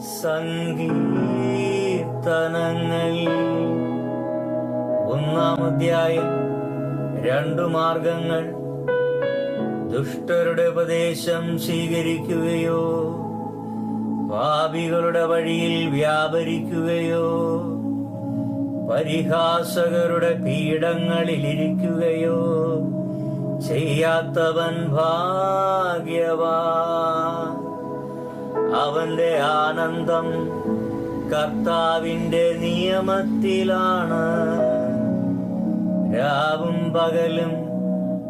സങ്കീർത്തനങ്ങൾ ഒന്നാം അധ്യായം രണ്ടു മാർഗങ്ങൾ. ദുഷ്ടരുടെ ഉപദേശം സ്വീകരിക്കുകയോ പാപികളുടെ വഴിയിൽ വ്യാപരിക്കുകയോ പരിഹാസകരുടെ പീഠങ്ങളിലിരിക്കുകയോ ചെയ്യാത്തവൻ ഭാഗ്യവാൻ അവന്റെ ആനന്ദം കർത്താവിന്റെ നിയമത്തിലാണ്. രാവും പകലും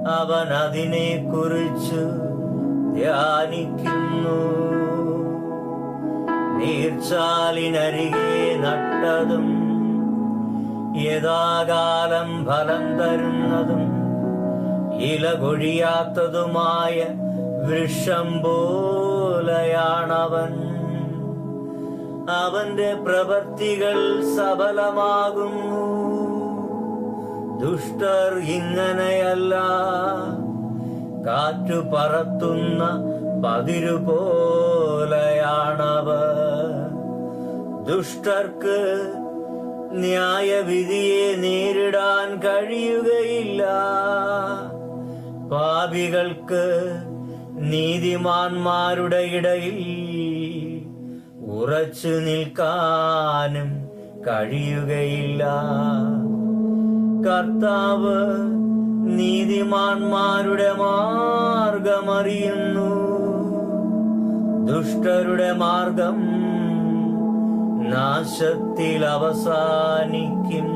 അവൻ അതിനെ കുറിച്ച് ധ്യാനിക്കുന്നു. നീർച്ചാലിനരികെ നട്ടതും യഥാകാലം ഫലം തരുന്നതും ഇല കൊഴിയാത്തതുമായ വൃക്ഷം പോലെയാണവൻ. അവന്റെ പ്രവർത്തികൾ സഫലമാകുന്നു ദുഷ്ടർ ഇങ്ങനെയല്ല. കാറ്റു പറത്തുന്ന പതിരു പോലെയാണവർ. ദുഷ്ടർക്ക് ന്യായവിധിയെ നേരിടാൻ കഴിയുകയില്ല. പാപികൾക്ക് നീതിമാന്മാരുടെ ഇടയിൽ ഉറച്ചു നിൽക്കാനും കഴിയുകയില്ല. കർത്താവ് നീതിമാന്മാരുടെ മാർഗമറിയുന്നു. ദുഷ്ടരുടെ മാർഗം നാശത്തിൽ അവസാനിക്കും